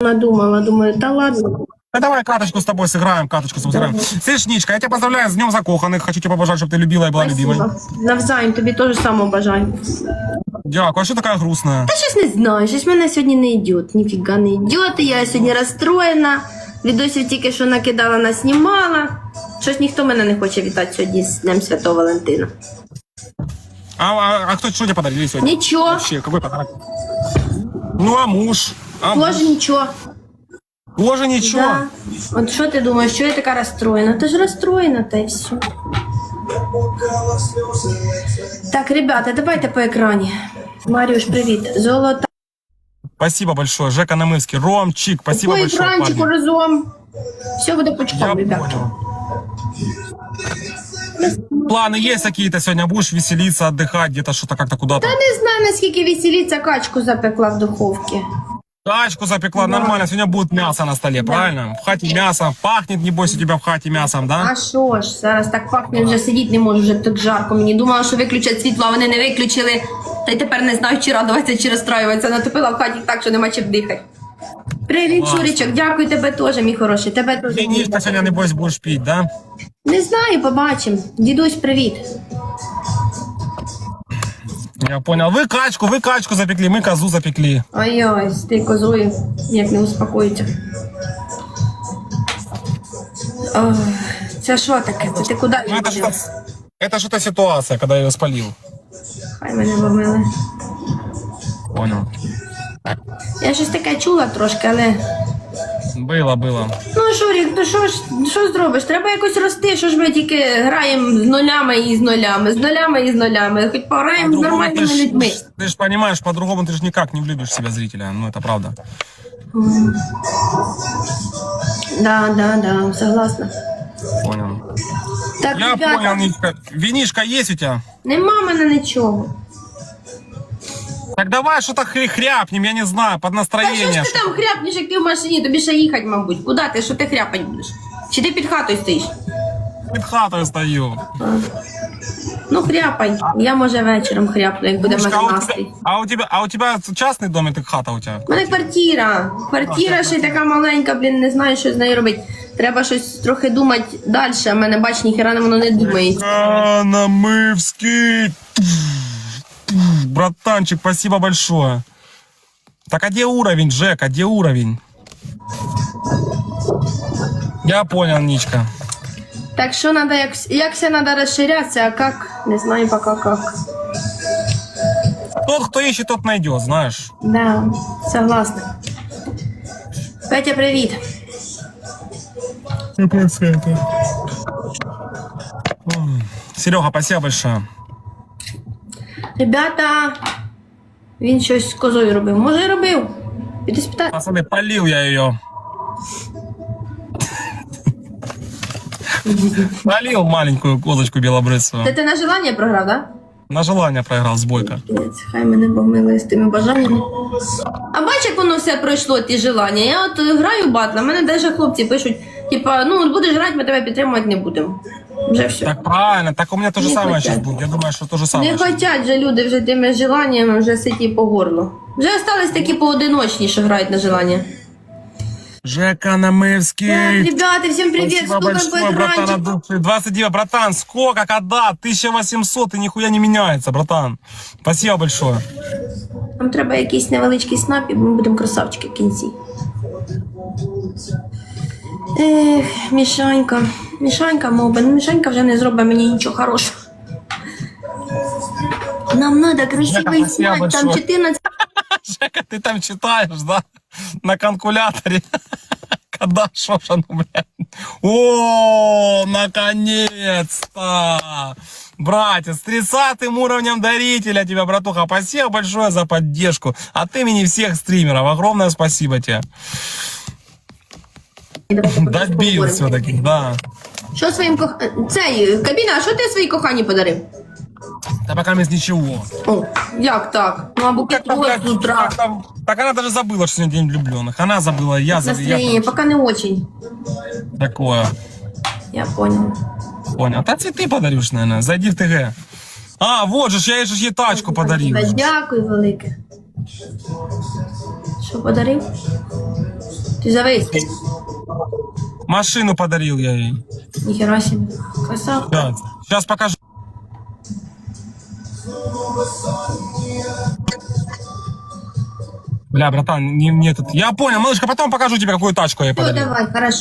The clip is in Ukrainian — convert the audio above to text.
надумала, думаю, та ладно. Да давай каточку с тобой сыграем, каточку с тобой сыграем. Слышь, Ничка, я тебя поздравляю с Днем Закоханных. Хочу тебе побажать, чтобы ты любила и была любимой. Спасибо. Навзаєм, тобі теж само бажаю. Дякую, а что такая грустная? Та щось не знаю, щось мене сьогодні не йде. Ніфіга не йде, я сьогодні розстроєна. Відосів тільки що накидала, наснімала. Щось ніхто мене не хоче вітати сьогодні з Днем Святого Валентина. А, а, а кто что тебе подарили сегодня? Нічого, Вообще, какой подарок? Ну, а муж? А теж муж? нічого. Тоже ничего. Да. От що ти думаєш, що я така розстроєна? Ти ж розстроєна, та й все. Так, ребята, давайте по екрані. Маріуш, привіт. Золота. Спасибо большое, Жека Намывский. Ромчик, спасибо по большое, екранчику парни. разом. Все буде Я пучком, ребят. понял. Планы есть какие-то сегодня? Будешь веселиться, отдыхать, где-то что-то как-то куда-то? Та не знаю, наскільки веселіться, качку запекла в духовці. Тачку запекла, нормально. Сегодня будет мясо на столе, правильно? В хате мясо. Пахнет, небось, у тебя в хате мясом, да? А що ж, зараз так пахне, вже сидіти не можу, вже так жарко. Мені думала, що виключать світло, а вони не виключили. Та й тепер не знаю, чи радуватися, чи розстраюватися. Натопила в хаті так, що нема чим дихати. Привіт. Шурічок, дякую тебе теж, мій хороший. Тебе теж. Винишко сегодня, небось, будешь пить, да? Не знаю, побачимо. Дідусь, привіт. Я понял. Вы качку, вы качку запекли, мы козу запекли. Ой-ой, з ти козою, як не успокоїться. Ох, це що таке? Це ти куди? Ну, это что-то... Это что-то ситуация, когда я ее спалил. Хай мене помили. Понял. Я щось таке чула трошки, але. Было, было. Ну, Шурік, то що ж що зробиш? Треба якось рости. Що ж ми тільки граємо з нулями і з нулями, з нулями і з нулями. Хоч пограємо з По-другому нормальними ты ж- людьми. Ты же понимаешь, по-другому ты же никак не влюбишь в себя зрителя. Ну, это правда. Да, да, да, согласна. Понял. Так, Я ребята, понял, Ничка. Винишка есть у тебя? нема в мене нічого. Так давай что-то хря- хряпнем, я не знаю, под Та що ж ти там хряпнеш, як ти в машині, тобі ще їхати, мабуть. Куди ти? Що ти хряпать будеш? Чи ти під хатою стоїш? Под хатой стою. Ну, хряпай. Я може вечором хряпну, як буде Ничка, а, у настрій. а у тебя, а у тебя частный дом или хата у тебя? У мене квартира. Квартира ще й така маленька, блін, не знаю, що з нею робити. Треба щось трохи думати далі, а в мене бач, ніхера воно не думає. Канамывский. Братанчик, спасибо большое. Так а где уровень, Жек, а где уровень? Я понял, Ничка. Так що надо, як, як все надо розширятися, а как? Не знаю пока как. Тот, кто ищет, тот найдет, знаешь. Да, согласна. Петя, привіт. Серега, спасибо большое. Ребята, він щось з козою робив. Може, і робив. Піди спитай. Пацаны, полил я ее. Полил маленькую козочку белобрысую. Та ти на желання програв, да? На желание проиграл с бойко. Капець, Хай мене Бог милує з тими бажаннями. А бач, як воно все пройшло, ті желання. Я от граю батла, мене навіть хлопці пишуть, типа, ну от будеш грати, ми тебе підтримувати не будемо. Вже все. Так правильно, так у меня то же Не самое хотят. сейчас будет. Я думаю, что то же самое. Не хочуть же люди вже тими желаннями вже ситі по горлу. Вже остались такі поодиночні, що грають на желання. Жека Так, ребята, всім привіт, Спасибо по большое, братан. души. 29, братан, сколько, когда? 1800 и нихуя не меняется, братан. Спасибо большое. Нам треба якийсь невеличкий снап, і ми будемо красавчики в кінці. Ех, Мішанька. Мішанька моба. Ну, Мішанька вже не зробить мені нічого хорошого. Нам треба красивий Спасибо снять, там большое. 14 Жека, ты там читаешь, да? На калькуляторе. Когда шо ж оно, блядь? О, наконец-то! Братья, с 30 уровнем дарителя тебя, братуха. Спасибо большое за поддержку. От имени всех стримеров. Огромное спасибо тебе. Добил все-таки, да. Що своїм кох... Цей, Кабіна, а що ти своїй коханій подарив? Да пока без ничего. О, як так? Ну, а букет Как-то, роз блядь, з утра. как-то- Так она даже забыла, что сегодня день влюбленных. Она забыла, я забыла. Настроєння, поки не очень. Такое. Я поняла. Понял. Та цветы подаришь, наверное. Зайди в ТГ. А, вот же, ж, я же ж ей тачку подарил. Дякую велике. Що подарив? Ти завис. Машину подарил я ей. Ніхера себе. Красава. Сейчас, сейчас покажу. Бля, братан, не, не этот. Я понял, малышка, потом покажу тебе, какую тачку я Все, подарил. давай, хорошо.